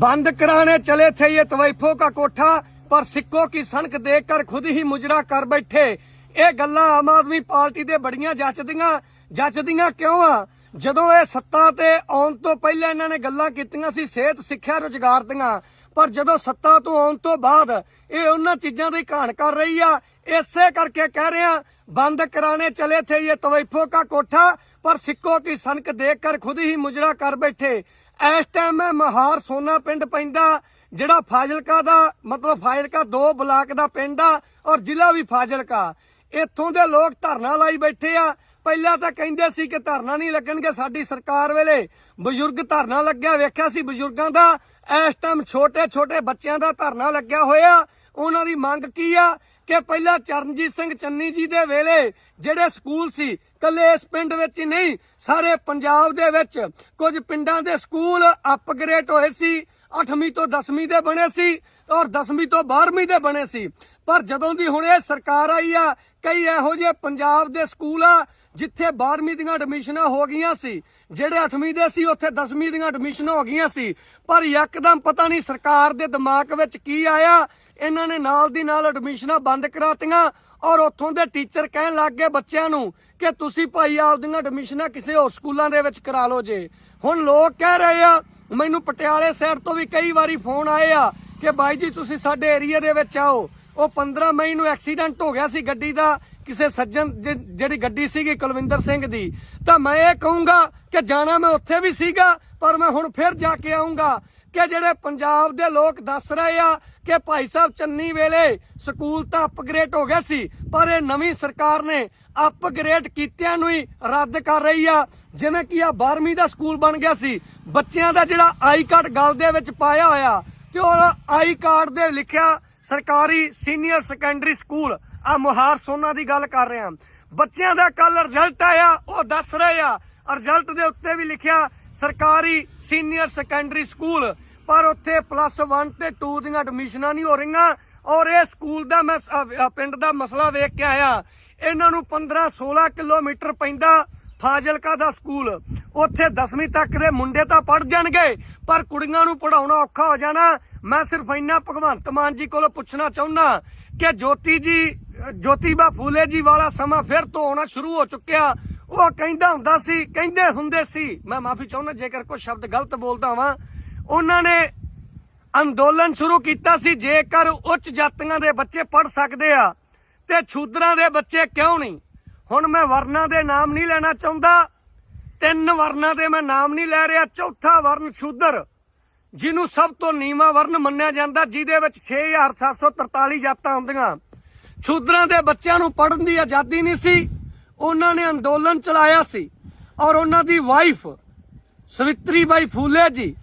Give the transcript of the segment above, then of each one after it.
बंद कराने चले थे ये तवैफों का कोठा पर सिक्कों की सनक देखकर खुद ही मुजरा कर बैठे ਇਹ ਗੱਲਾਂ ਆਮ ਆਦਮੀ ਪਾਰਟੀ ਦੇ ਬੜੀਆਂ ਜੱਚਦੀਆਂ ਜੱਚਦੀਆਂ ਕਿਉਂ ਆ ਜਦੋਂ ਇਹ ਸੱਤਾ ਤੇ ਆਉਣ ਤੋਂ ਪਹਿਲਾਂ ਇਹਨਾਂ ਨੇ ਗੱਲਾਂ ਕੀਤੀਆਂ ਸੀ ਸਿਹਤ ਸਿੱਖਿਆ ਰੁਜ਼ਗਾਰ ਦੀਆਂ ਪਰ ਜਦੋਂ ਸੱਤਾ ਤੋਂ ਆਉਣ ਤੋਂ ਬਾਅਦ ਇਹ ਉਹਨਾਂ ਚੀਜ਼ਾਂ ਦੀ ਘਾਣ ਕਰ ਰਹੀ ਆ ਇਸੇ ਕਰਕੇ ਕਹਿ ਰਹੇ ਆ ਬੰਦ ਕਰਾਣੇ ਚਲੇ ਥੇ ਇਹ ਤਵੈਫੋਂ का कोठा पर सिक्कों की सनक देखकर खुद ही मुजरा कर बैठे ਇਸ ਟਾਈਮ ਮਹਾਰ ਸੋਨਾ ਪਿੰਡ ਪੈਂਦਾ, ਜਿਹੜਾ ਫਾਜ਼ਿਲਕਾ ਦਾ, ਮਤਲਬ ਫਾਜ਼ਿਲਕਾ ਦੋ ਬਲਾਕ ਦਾ ਪਿੰਡ ਆ ਔਰ ਜ਼ਿਲ੍ਹਾ ਵੀ ਫਾਜ਼ਿਲਕਾ। ਇੱਥੋਂ ਦੇ ਲੋਕ ਧਰਨਾ ਲਾਈ ਬੈਠੇ ਆ। ਪਹਿਲਾਂ ਤਾਂ ਕਹਿੰਦੇ ਸੀ ਕਿ ਧਰਨਾ ਨਹੀਂ ਲੱਗਣਗੇ ਸਾਡੀ ਸਰਕਾਰ ਵੇਲੇ। ਬਜ਼ੁਰਗ ਧਰਨਾ ਲੱਗਿਆ, ਵੇਖਿਆ ਸੀ ਬਜ਼ੁਰਗਾਂ ਦਾ। ਇਸ ਟਾਈਮ ਛੋਟੇ ਛੋਟੇ ਬੱਚਿਆਂ ਦਾ ਧਰਨਾ ਲੱਗਿਆ ਹੋਇਆ। ਉਹਨਾਂ ਦੀ ਮੰਗ ਕੀ ਆ? ਕਿ ਪਹਿਲਾਂ ਚਰਨਜੀਤ ਸਿੰਘ ਚੰਨੀ ਜੀ ਦੇ ਵੇਲੇ ਜਿਹੜੇ ਸਕੂਲ ਸੀ ਕੱਲੇ ਇਸ ਪਿੰਡ ਵਿੱਚ ਹੀ ਨਹੀਂ, ਸਾਰੇ ਪੰਜਾਬ ਦੇ ਵਿੱਚ ਕੁਝ ਪਿੰਡਾਂ ਦੇ ਸਕੂਲ ਅਪਗ੍ਰੇਡ ਹੋਏ ਸੀ 8ਵੀਂ ਤੋਂ 10ਵੀਂ ਦੇ ਬਣੇ ਸੀ ਔਰ 10ਵੀਂ ਤੋਂ 12ਵੀਂ ਦੇ ਬਣੇ ਸੀ। ਪਰ ਜਦੋਂ ਦੀ ਹੁਣ ਇਹ ਸਰਕਾਰ ਆਈ ਆ, ਕਈ ਇਹੋ ਜਿਹੇ ਪੰਜਾਬ ਦੇ ਸਕੂਲ ਆ, ਜਿੱਥੇ 12ਵੀਂ ਦੀਆਂ ਐਡਮਿਸ਼ਨਾਂ ਹੋ ਗਈਆਂ ਸੀ, ਜਿਹੜੇ 8ਵੀਂ ਦੇ ਸੀ, ਉੱਥੇ 10ਵੀਂ ਦੀਆਂ ਐਡਮਿਸ਼ਨਾਂ ਹੋ ਗਈਆਂ ਸੀ। ਪਰ ਯਕਦਮ ਪਤਾ ਨਹੀਂ ਸਰਕਾਰ ਦੇ ਦਿਮਾਗ ਵਿੱਚ ਕੀ ਆਇਆ ਇਹਨਾਂ ਨੇ ਨਾਲ ਦੀ ਨਾਲ ਐਡਮਿਸ਼ਨਾਂ ਬੰਦ ਕਰਾਤੀਆਂ ਔਰ ਉੱਥੋਂ ਦੇ ਟੀਚਰ ਕਹਿਣ ਲੱਗ ਗਏ ਬੱਚਿਆਂ ਨੂੰ ਕਿ ਤੁਸੀਂ ਭਾਈ ਆਪਦੀਆਂ ਐਡਮਿਸ਼ਨਾਂ ਕਿਸੇ ਹੋਰ ਸਕੂਲਾਂ ਦੇ ਵਿੱਚ ਕਰਾ ਲਓ ਜੇ। ਹੁਣ ਲੋਕ ਕਹਿ ਰਹੇ ਆ, ਮੈਨੂੰ ਪਟਿਆਲੇ ਸ਼ਹਿਰ ਤੋਂ ਵੀ ਕਈ ਵਾਰੀ ਫੋਨ ਆਏ ਆ ਕਿ ਬਾਈ ਜੀ ਤੁਸੀਂ ਸਾਡੇ ਏਰੀਆ ਦੇ ਵਿੱਚ ਆਓ। ਉਹ 15 ਮਈ ਨੂੰ ਐਕਸੀਡੈਂਟ ਹੋ ਗਿਆ ਸੀ ਗੱਡੀ ਦਾ, ਕਿਸੇ ਸੱਜਣ ਜਿਹੜੀ ਗੱਡੀ ਸੀਗੀ ਕੁਲਵਿੰਦਰ ਸਿੰਘ ਦੀ। ਤਾਂ ਮੈਂ ਇਹ ਕਹੂੰਗਾ ਕਿ ਜਾਣਾ ਮੈਂ ਉੱਥੇ ਵੀ ਸੀਗਾ, ਪਰ ਮੈਂ ਹੁਣ ਫਿਰ ਜਾ ਕੇ ਆਉਂਗਾ ਕਿ ਜਿਹੜੇ ਪੰਜਾਬ ਦੇ ਲੋਕ ਦੱਸ ਰਹੇ ਆ ਕਿ ਭਾਈ ਸਾਹਿਬ ਚੰਨੀ ਵੇਲੇ ਸਕੂਲ ਤਾਂ ਅਪਗ੍ਰੇਡ ਹੋ ਗਿਆ ਸੀ, ਪਰ ਇਹ ਨਵੀਂ ਸਰਕਾਰ ਨੇ ਅਪਗ੍ਰੇਡ ਕੀਤਿਆਂ ਨੂੰ ਹੀ ਰੱਦ ਕਰ ਰਹੀ ਆ। ਜਿਵੇਂ ਕਿ ਆ 12ਵੀਂ ਦਾ ਸਕੂਲ ਬਣ ਗਿਆ ਸੀ, ਬੱਚਿਆਂ ਦਾ ਜਿਹੜਾ ਆਈ ਕਾਰਡ ਗਲ ਦੇ ਵਿੱਚ ਪਾਇਆ ਹੋਇਆ, ਤੇ ਉਹ ਆਈ ਕਾਰਡ ਦੇ ਲਿਖਿਆ ਸਰਕਾਰੀ ਸੀਨੀਅਰ ਸੈਕੰਡਰੀ ਸਕੂਲ ਆ ਮੁਹਾਰ ਸੋਨਾ ਦੀ ਗੱਲ ਕਰ ਰਹੇ ਬੱਚਿਆਂ ਦਾ ਕੱਲ ਰਿਜ਼ਲਟ ਆਇਆ, ਉਹ ਦੱਸ ਰਹੇ ਆ। ਰਿਜ਼ਲਟ ਦੇ ਉੱਤੇ ਵੀ ਲਿਖਿਆ ਸਰਕਾਰੀ ਸੀਨੀਅਰ ਸੈਕੰਡਰੀ ਸਕੂਲ ਪਰ ਉੱਥੇ ਪਲੱਸ 1 ਤੇ 2 ਦੀਆਂ ਐਡਮਿਸ਼ਨਾਂ ਨਹੀਂ ਹੋ ਰਹੀਆਂ ਔਰ ਇਹ ਸਕੂਲ ਦਾ ਮੈਂ ਪਿੰਡ ਦਾ ਮਸਲਾ ਵੇਖ ਕੇ ਆਇਆ। ਇਹਨਾਂ ਨੂੰ 15 16 ਕਿਲੋਮੀਟਰ ਪੈਂਦਾ ਫਾਜ਼ਿਲਕਾ ਦਾ ਸਕੂਲ ਉੱਥੇ 10ਵੀਂ ਤੱਕ ਦੇ ਮੁੰਡੇ ਤਾਂ ਪੜ ਜਾਣਗੇ, ਪਰ ਕੁੜੀਆਂ ਨੂੰ ਪੜਾਉਣਾ ਔਖਾ ਹੋ ਜਾਣਾ। ਮੈਂ ਸਿਰਫ ਇੰਨਾ ਭਗਵੰਤ ਮਾਨ ਜੀ ਕੋਲੋਂ ਪੁੱਛਣਾ ਚਾਹੁੰਦਾ ਕਿ ਜੋਤੀ ਜੀ ਜੋਤੀਬਾ ਫੂਲੇ ਜੀ ਵਾਲਾ ਸਮਾਂ ਫਿਰ ਤੋਂ ਆਉਣਾ ਸ਼ੁਰੂ ਹੋ ਚੁੱਕਿਆ। ਉਹ ਕਹਿੰਦਾ ਹੁੰਦਾ ਸੀ, ਕਹਿੰਦੇ ਹੁੰਦੇ ਸੀ, ਮੈਂ ਮਾਫੀ ਚਾਹੁੰਦਾ ਜੇਕਰ ਕੋਈ ਸ਼ਬਦ ਗਲਤ ਬੋਲਦਾ ਹਾਂ ਉਹਨਾਂ ਨੇ ਅੰਦੋਲਨ ਸ਼ੁਰੂ ਕੀਤਾ ਸੀ, ਜੇਕਰ ਉੱਚ ਜਾਤੀਆਂ ਦੇ ਬੱਚੇ ਪੜ ਸਕਦੇ ਆ, ਤੇ ਛੂਦਰਾਂ ਦੇ ਬੱਚੇ ਕਿਉਂ ਨਹੀਂ? ਹੁਣ ਮੈਂ ਵਰਨਾਂ ਦੇ ਨਾਮ ਨਹੀਂ ਲੈਣਾ ਚਾਹੁੰਦਾ। ਤਿੰਨ ਵਰਨਾਂ ਦੇ ਮੈਂ ਨਾਮ ਨਹੀਂ ਲੈ ਰਿਹਾ, ਚੌਥਾ ਵਰਨ ਸ਼ੂਦਰ ਜਿਹਨੂੰ ਸਭ ਤੋਂ ਨੀਵਾਂ ਵਰਨ ਮੰਨਿਆ ਜਾਂਦਾ, ਜਿਹਦੇ ਵਿੱਚ 6743 ਜਾਤਾਂ ਹੁੰਦੀਆਂ। ਛੂਦਰਾਂ ਦੇ ਬੱਚਿਆਂ ਨੂੰ ਪੜਨ ਦੀ ਆਜ਼ਾਦੀ ਨਹੀਂ ਸੀ, ਉਹਨਾਂ ਨੇ ਅੰਦੋਲਨ ਚਲਾਇਆ ਸੀ। ਔਰ ਉਹਨਾਂ ਦੀ ਵਾਈਫ ਸਵਿਤਰੀ ਬਾਈ ਫੂਲੇ ਜੀ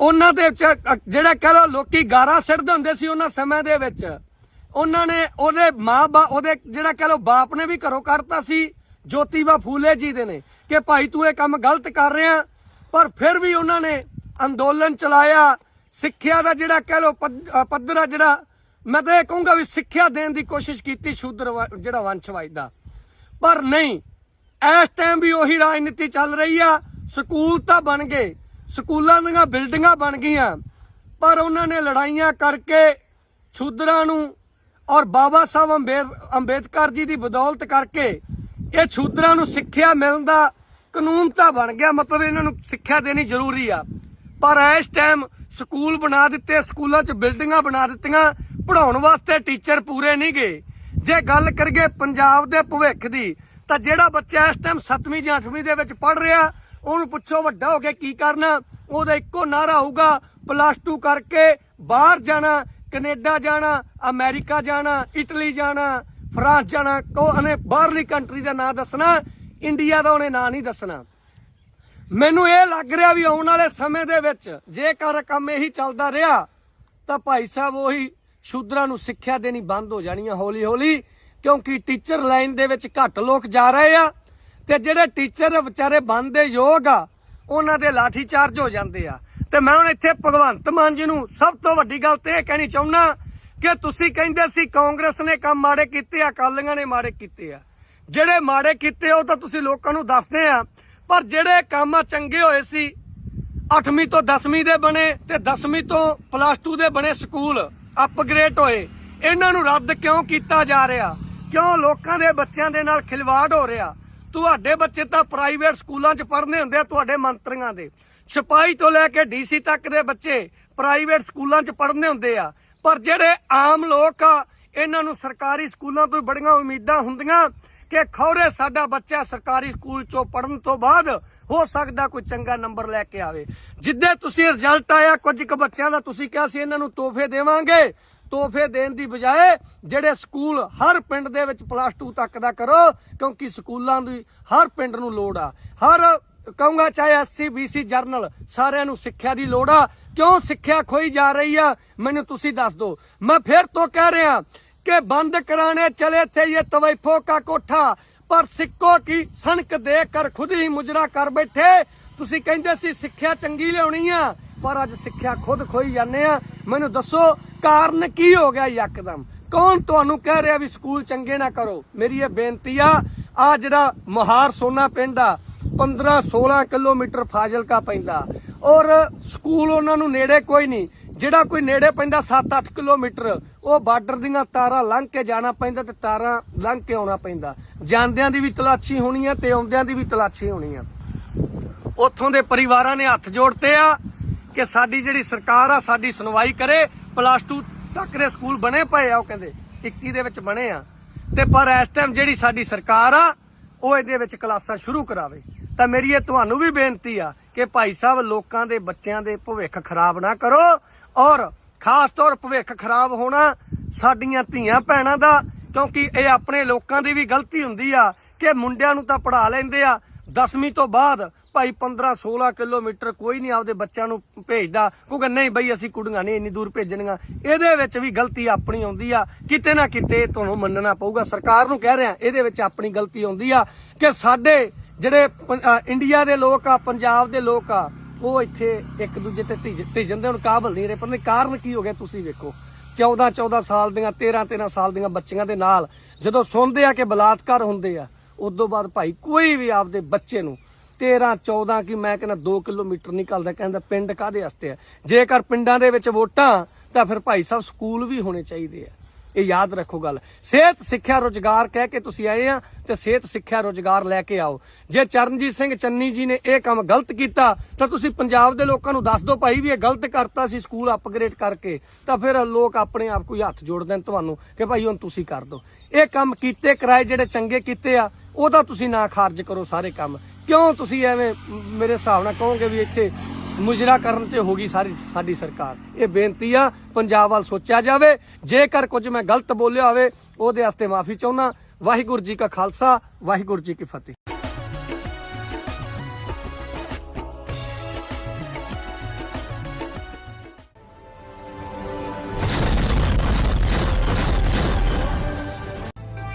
ਉਹਨਾਂ ਦੇ ਜਿਹੜਾ ਕਹ ਲੋ ਲੋਕੀ ਗਾਰਾ ਸਿੱਟਦੇ ਹੁੰਦੇ ਸੀ ਉਹਨਾਂ ਸਮੇਂ ਦੇ ਵਿੱਚ, ਉਹਨਾਂ ਨੇ ਉਹਦੇ ਮਾਂ ਬਾ ਉਹਦੇ ਜਿਹੜਾ ਕਹ ਲੋ ਬਾਪ ਨੇ ਵੀ ਘਰੋਂ ਕੱਢਤਾ ਸੀ ਜੋਤੀਬਾ ਫੂਲੇ ਜੀ ਦੇ ਨੇ, ਕਿ ਭਾਈ ਤੂੰ ਇਹ ਕੰਮ ਗਲਤ ਕਰ ਰਿਹਾ, ਪਰ ਫਿਰ ਵੀ ਉਹਨਾਂ ਨੇ ਅੰਦੋਲਨ ਚਲਾਇਆ, ਸਿੱਖਿਆ ਦਾ ਜਿਹੜਾ ਕਹ ਲੋ ਪੱਧਰ ਆ ਜਿਹੜਾ, ਮੈਂ ਤਾਂ ਇਹ ਕਹੂੰਗਾ ਵੀ ਸਿੱਖਿਆ ਦੇਣ ਦੀ ਕੋਸ਼ਿਸ਼ ਕੀਤੀ ਸ਼ੂਦਰ ਜਿਹੜਾ ਵੰਸ਼ਵਾਈ ਦਾ। ਪਰ ਨਹੀਂ, ਇਸ ਟਾਈਮ ਵੀ ਉਹੀ ਰਾਜਨੀਤੀ ਚੱਲ ਰਹੀ ਆ, ਸਕੂਲ ਤਾਂ ਬਣ ਗਏ ਸਕੂਲਾਂ ਦੀਆਂ ਬਿਲਡਿੰਗਾਂ ਬਣ ਗਈਆਂ। ਪਰ ਉਹਨਾਂ ਨੇ ਲੜਾਈਆਂ ਕਰਕੇ ਛੂਦਰਾਂ ਨੂੰ ਔਰ ਬਾਬਾ ਸਾਹਿਬ ਅੰਬੇਦ- ਅੰਬੇਦਕਰ ਜੀ ਦੀ ਬਦੌਲਤ ਕਰਕੇ ਇਹ ਛੂਦਰਾਂ ਨੂੰ ਸਿੱਖਿਆ ਮਿਲਣ ਦਾ ਕਾਨੂੰਨ ਤਾਂ ਬਣ ਗਿਆ, ਮਤਲਬ ਇਹਨਾਂ ਨੂੰ ਸਿੱਖਿਆ ਦੇਣੀ ਜ਼ਰੂਰੀ ਆ। ਪਰ ਇਸ ਟਾਈਮ ਸਕੂਲ ਬਣਾ ਦਿੱਤੇ, ਸਕੂਲਾਂ 'ਚ ਬਿਲਡਿੰਗਾਂ ਬਣਾ ਦਿੱਤੀਆਂ ਪੜਾਉਣ ਵਾਸਤੇ ਟੀਚਰ ਪੂਰੇ ਨਹੀਂ ਗਏ। ਜੇ ਗੱਲ ਕਰੀਏ ਪੰਜਾਬ ਦੇ ਭਵਿੱਖ ਦੀ, ਤਾਂ ਜਿਹੜਾ ਬੱਚਾ ਇਸ ਟਾਈਮ 7ਵੀਂ ਜਾਂ 8ਵੀਂ ਦੇ ਵਿੱਚ ਪੜ ਰਿਹਾ ਉਹਨੂੰ ਪੁੱਛੋ ਵੱਡਾ ਹੋ ਕੇ ਕੀ ਕਰਨਾ, ਉਹਦਾ ਇੱਕੋ ਨਾਰਾ ਹੋਊਗਾ ਪਲੱਸ 2 ਕਰਕੇ ਬਾਹਰ ਜਾਣਾ, ਕੈਨੇਡਾ ਜਾਣਾ, ਅਮਰੀਕਾ ਜਾਣਾ, ਇਟਲੀ ਜਾਣਾ, ਫਰਾਂਸ ਜਾਣਾ ਕੋ ਉਹਨੇ ਬਾਹਰਲੀ ਕੰਟਰੀ ਦਾ ਨਾਂ ਦੱਸਣਾ ਇੰਡੀਆ ਦਾ ਉਹਨੇ ਨਾਂ ਨਹੀਂ ਦੱਸਣਾ। ਮੈਨੂੰ ਇਹ ਲੱਗ ਰਿਹਾ ਵੀ ਆਉਣ ਵਾਲੇ ਸਮੇਂ ਦੇ ਵਿੱਚ ਜੇਕਰ ਕੰਮ ਇਹੀ ਚੱਲਦਾ ਰਿਹਾ, ਤਾਂ ਭਾਈ ਸਾਹਿਬ ਉਹੀ ਸ਼ੂਦਰਾਂ ਨੂੰ ਸਿੱਖਿਆ ਦੇਣੀ ਬੰਦ ਹੋ ਜਾਣੀ ਆ ਹੌਲੀ ਹੌਲੀ ਕਿਉਂਕਿ ਟੀਚਰ ਲਾਈਨ ਦੇ ਵਿੱਚ ਘੱਟ ਲੋਕ ਜਾ ਰਹੇ ਆ ਤੇ ਜਿਹੜੇ ਟੀਚਰ ਵਿਚਾਰੇ ਬੰਦ ਯੋਗ ਆ, ਉਹਨਾਂ ਦੇ ਲਾਠੀ ਚਾਰਜ ਹੋ ਜਾਂਦੇ ਆ। ਤੇ ਮੈਂ ਹੁਣ ਇੱਥੇ ਭਗਵੰਤ ਮਾਨ ਜੀ ਨੂੰ ਸਭ ਤੋਂ ਵੱਡੀ ਗੱਲ ਤੇ ਇਹ ਕਹਿਣੀ ਚਾਹੁੰਦਾ ਕਿ ਤੁਸੀਂ ਕਹਿੰਦੇ ਸੀ ਕਾਂਗਰਸ ਨੇ ਕੰਮ ਮਾੜੇ ਕੀਤੇ ਅਕਾਲੀਆਂ ਨੇ ਮਾੜੇ ਕੀਤੇ ਆ। ਜਿਹੜੇ ਮਾੜੇ ਕੀਤੇ ਉਹ ਤਾਂ ਤੁਸੀਂ ਲੋਕਾਂ ਨੂੰ ਦੱਸਦੇ ਆ, ਪਰ ਜਿਹੜੇ ਕੰਮ ਚੰਗੇ ਹੋਏ ਸੀ 8ਵੀਂ ਤੋਂ 10ਵੀਂ ਦੇ ਬਣੇ ਤੇ 10ਵੀਂ ਤੋਂ ਪਲੱਸ 2 ਦੇ ਬਣੇ ਸਕੂਲ ਅਪਗ੍ਰੇਡ ਹੋਏ। ਇਹਨਾਂ ਨੂੰ ਰੱਦ ਕਿਉਂ ਕੀਤਾ ਜਾ ਰਿਹਾ? ਕਿਉਂ ਲੋਕਾਂ ਦੇ ਬੱਚਿਆਂ ਦੇ ਨਾਲ ਖਿਲਵਾੜ ਹੋ ਰਿਹਾ? ਤੁਹਾਡੇ ਬੱਚੇ ਤਾਂ ਪ੍ਰਾਈਵੇਟ ਸਕੂਲਾਂ 'ਚ ਪੜ੍ਹਨੇ ਹੁੰਦੇ ਆ ਤੁਹਾਡੇ ਮੰਤਰੀਆਂ ਦੇ। ਸਿਪਾਹੀ ਤੋਂ ਲੈ ਕੇ ਡੀਸੀ ਤੱਕ ਦੇ ਬੱਚੇ ਪ੍ਰਾਈਵੇਟ ਸਕੂਲਾਂ 'ਚ ਪੜ੍ਹਨੇ ਹੁੰਦੇ ਆ। ਪਰ ਜਿਹੜੇ ਆਮ ਲੋਕ ਆ, ਇਹਨਾਂ ਨੂੰ ਸਰਕਾਰੀ ਸਕੂਲਾਂ ਤੋਂ ਬੜੀਆਂ ਉਮੀਦਾਂ ਹੁੰਦੀਆਂ ਕਿ ਖੌਰੇ ਸਾਡਾ ਬੱਚਾ ਸਰਕਾਰੀ ਸਕੂਲ 'ਚੋਂ ਪੜ੍ਹਨ ਤੋਂ ਬਾਅਦ ਹੋ ਸਕਦਾ ਕੋਈ ਚੰਗਾ ਨੰਬਰ ਲੈ ਕੇ ਆਵੇ। ਜਿੱਦੇ ਤੁਸੀਂ ਰਿਜ਼ਲਟ ਆਇਆ, ਕੁਝ ਕੁ ਬੱਚਿਆਂ ਦਾ ਤੁਸੀਂ ਕਿਹਾ ਸੀ, ਇਹਨਾਂ ਨੂੰ ਤੋਹਫੇ ਦੇਵਾਂਗੇ। ਤੋਹਫੇ ਦੇਣ ਦੀ ਬਜਾਏ ਜਿਹੜੇ ਸਕੂਲ ਹਰ ਪਿੰਡ ਦੇ ਵਿੱਚ ਪਲੱਸ 2 ਤੱਕ ਦਾ ਕਰੋ, ਕਿਉਂਕਿ ਸਕੂਲਾਂ ਦੀ ਹਰ ਪਿੰਡ ਨੂੰ ਲੋੜ ਆ। ਹਰ ਕਹੂੰਗਾ ਚਾਹੇ ਐਸਸੀ ਬੀਸੀ ਜਰਨਲ, ਸਾਰਿਆਂ ਨੂੰ ਸਿੱਖਿਆ ਦੀ ਲੋੜ ਆ। ਕਿਉਂ ਸਿੱਖਿਆ ਖੋਈ ਜਾ ਰਹੀ ਆ? ਮੈਨੂੰ ਤੁਸੀਂ ਦੱਸ ਦਿਓ। ਮੈਂ ਫਿਰ ਤੋਂ ਕਹਿ ਰਿਹਾ ਕਿ ਬੰਦ ਕਰਾਣੇ ਚਲੇ ਥੇ ਇਹ ਤਵੈਫੋ ਕਾ ਕੋਠਾ, ਪਰ ਸਿੱਕੋ ਕੀ ਸਣਕ ਦੇ ਕਰ ਖੁਦ ਹੀ ਮੁਜਰਾ ਕਰ ਬੈਠੇ। ਤੁਸੀਂ ਕਹਿੰਦੇ ਸੀ ਸਿੱਖਿਆ ਚੰਗੀ ਲਿਆਉਣੀ ਆ। ਪਰ ਅੱਜ ਸਿੱਖਿਆ ਖੁਦ ਖੋਈ ਜਾਂਦੇ ਆ। ਮੈਨੂੰ ਦੱਸੋ, ਕਾਰਨ ਕੀ ਹੋ ਗਿਆ ਯਕਦਮ? ਕੌਣ ਤੁਹਾਨੂੰ ਕਹਿ ਰਿਹਾ ਵੀ ਸਕੂਲ ਚੰਗੇ ਨਾ ਕਰੋ? ਮੇਰੀ ਇਹ ਬੇਨਤੀ ਆ ਆ ਜਿਹੜਾ ਮੋਹਾਰ ਸੋਨਾ ਪਿੰਡ ਆ 15 16 ਕਿਲੋਮੀਟਰ ਫਾਜ਼ਿਲਕਾ ਪੈਂਦਾ। ਔਰ ਸਕੂਲ ਉਹਨਾਂ ਨੂੰ ਨੇੜੇ ਕੋਈ ਨਹੀਂ। ਜਿਹੜਾ ਕੋਈ ਨੇੜੇ ਪੈਂਦਾ 7-8 ਕਿਲੋਮੀਟਰ, ਉਹ ਬਾਰਡਰ ਦੀਆਂ ਤਾਰਾਂ ਲੰਘ ਕੇ ਜਾਣਾ ਪੈਂਦਾ ਤੇ ਤਾਰਾਂ ਲੰਘ ਕੇ ਆਉਣਾ ਪੈਂਦਾ। ਜਾਂਦਿਆਂ ਦੀ ਵੀ ਤਲਾਸ਼ੀ ਹੋਣੀ ਆ ਤੇ ਆਉਂਦਿਆਂ ਦੀ ਵੀ ਤਲਾਸ਼ੀ ਹੋਣੀ ਆ। ਉੱਥੋਂ ਦੇ ਪਰਿਵਾਰਾਂ ਨੇ ਹੱਥ ਜੋੜਤੇ ਆ। ਕਿ ਸਾਡੀ ਜਿਹੜੀ ਸਰਕਾਰ ਆ, ਸਾਡੀ ਸੁਣਵਾਈ ਕਰੇ। ਪਲੱਸ 2 ਤੱਕ ਦੇ ਸਕੂਲ ਬਣੇ ਪਏ ਆ, ਉਹ ਕਹਿੰਦੇ 21 ਦੇ ਵਿੱਚ ਬਣੇ ਆ। ਤੇ ਪਰ ਇਸ ਟਾਈਮ ਜਿਹੜੀ ਸਾਡੀ ਸਰਕਾਰ ਆ, ਉਹ ਇਹਦੇ ਵਿੱਚ ਕਲਾਸਾਂ ਸ਼ੁਰੂ ਕਰਾਵੇ। ਤਾਂ ਮੇਰੀ ਇਹ ਤੁਹਾਨੂੰ ਵੀ ਬੇਨਤੀ ਆ ਕਿ ਭਾਈ ਸਾਹਿਬ, ਲੋਕਾਂ ਦੇ ਬੱਚਿਆਂ ਦੇ ਭਵਿੱਖ ਖਰਾਬ ਨਾ ਕਰੋ। ਔਰ ਖਾਸ ਤੌਰ ਭਵਿੱਖ ਖਰਾਬ ਹੋਣਾ ਸਾਡੀਆਂ ਧੀਆਂ ਭੈਣਾਂ ਦਾ, ਕਿਉਂਕਿ ਇਹ ਆਪਣੇ ਲੋਕਾਂ ਦੀ ਵੀ ਗਲਤੀ ਹੁੰਦੀ ਆ ਕਿ ਮੁੰਡਿਆਂ ਨੂੰ ਤਾਂ ਪੜ੍ਹਾ ਲੈਂਦੇ ਆ। 10ਵੀਂ ਤੋਂ ਬਾਅਦ ਭਾਈ 15 16 ਕਿਲੋਮੀਟਰ ਕੋਈ ਨਹੀਂ ਆਪਦੇ ਬੱਚਿਆਂ ਨੂੰ ਭੇਜਦਾ, ਕਿਉਂਕਿ ਨਹੀਂ ਬਈ ਅਸੀਂ ਕੁੜੀਆਂ ਨਹੀਂ, ਇੰਨੀ ਦੂਰ ਭੇਜਣੀਆਂ। ਇਹਦੇ ਵਿੱਚ ਵੀ ਗਲਤੀ ਆਪਣੀ ਆਉਂਦੀ ਆ, ਕਿਤੇ ਨਾ ਕਿਤੇ ਤੁਹਾਨੂੰ ਮੰਨਣਾ ਪਊਗਾ। ਸਰਕਾਰ ਨੂੰ ਕਹਿ ਰਿਹਾ, ਇਹਦੇ ਵਿੱਚ ਆਪਣੀ ਗਲਤੀ ਆਉਂਦੀ ਆ ਕਿ ਸਾਡੇ ਜਿਹੜੇ ਪੰ- ਇੰਡੀਆ ਦੇ ਲੋਕ ਆ, ਪੰਜਾਬ ਦੇ ਲੋਕ ਆ, ਉਹ ਇੱਥੇ ਇੱਕ ਦੂਜੇ ਤੇ ਧਿਜ- ਧਿਜਣ ਹੁਣ ਕਾਬਲ ਨਹੀਂ ਰਹੇ। ਪਰ ਨਹੀਂ ਕਾਰਨ ਕੀ ਹੋ ਗਿਆ, ਤੁਸੀਂ ਵੇਖੋ। 14 14 ਸਾਲ ਦੀਆਂ 13 13 ਸਾਲ ਦੀਆਂ ਬੱਚੀਆਂ ਦੇ ਨਾਲ ਜਦੋਂ ਸੁਣਦੇ ਆ ਕਿ ਬਲਾਤਕਾਰ ਹੁੰਦੇ ਆ ਉਦੋਂ ਬਾਅਦ ਭਾਈ ਕੋਈ ਵੀ ਆਪਦੇ ਬੱਚੇ ਨੂੰ 13 14 ਕੀ ਮੈਂ ਕਹਿੰਦਾ 2 ਕਿਲੋਮੀਟਰ ਨਿਕਲਦਾ ਕਹਿੰਦਾ ਪਿੰਡ ਕਾਦੇ ਵਾਸਤੇ ਆ? ਜੇਕਰ ਪਿੰਡਾਂ ਦੇ ਵਿੱਚ ਵੋਟਾਂ, ਤਾਂ ਫਿਰ ਭਾਈ ਸਾਹਿਬ ਸਕੂਲ ਵੀ ਹੋਣੇ ਚਾਹੀਦੇ ਆ। ਇਹ ਯਾਦ ਰੱਖੋ ਗੱਲ। ਸਿਹਤ ਸਿੱਖਿਆ ਰੋਜ਼ਗਾਰ ਕਹਿ ਕੇ ਤੁਸੀਂ ਆਏ ਆ, ਤੇ ਸਿਹਤ ਸਿੱਖਿਆ ਰੋਜ਼ਗਾਰ ਲੈ ਕੇ ਆਓ। ਜੇ ਚਰਨਜੀਤ ਸਿੰਘ ਚੰਨੀ ਜੀ ਨੇ ਇਹ ਕੰਮ ਗਲਤ ਕੀਤਾ, ਤਾਂ ਤੁਸੀਂ ਪੰਜਾਬ ਦੇ ਲੋਕਾਂ ਨੂੰ ਦੱਸ ਦਿਓ ਭਾਈ ਵੀ ਇਹ ਗਲਤ ਕਰਤਾ ਸੀ ਸਕੂਲ ਅਪਗ੍ਰੇਡ ਕਰਕੇ। ਤਾਂ ਫਿਰ ਲੋਕ ਆਪਣੇ ਆਪ ਕੋਈ ਹੱਥ ਜੋੜ ਦੇਣ ਤੁਹਾਨੂੰ, ਕਿ ਭਾਈ ਹੁਣ ਤੁਸੀਂ ਕਰ ਦਿਓ। ਇਹ ਕੰਮ ਕੀਤੇ, ਕਰਾਏ ਜਿਹੜੇ ਚੰਗੇ ਕੀਤੇ ਆ ਉਹਦਾ ਤੁਸੀਂ ਨਾ ਖਾਰਜ ਕਰੋ ਸਾਰੇ ਕੰਮ। ਕਿਉਂ ਤੁਸੀਂ ਐਵੇਂ ਮੇਰੇ ਹਿਸਾਬ ਨਾਲ ਕਹੋਗੇ ਵੀ ਇੱਥੇ ਮੁਜਰਾ ਕਰਨ ਤੇ ਹੋਗੀ ਸਾਰੀ, ਸਾਡੀ ਸਰਕਾਰ। ਇਹ ਬੇਨਤੀ ਆ, ਪੰਜਾਬ ਵੱਲ ਸੋਚਿਆ ਜਾਵੇ। ਜੇਕਰ ਕੁਝ ਮੈਂ ਗਲਤ ਬੋਲਿਆ ਹੋਵੇ, ਉਹਦੇ ਵਾਸਤੇ ਮਾਫੀ ਚਾਹੁੰਦਾ। ਵਾਹਿਗੁਰੂ ਜੀ ਕਾ ਖਾਲਸਾ, ਵਾਹਿਗੁਰੂ ਜੀ ਕੀ ਫਤਿਹ।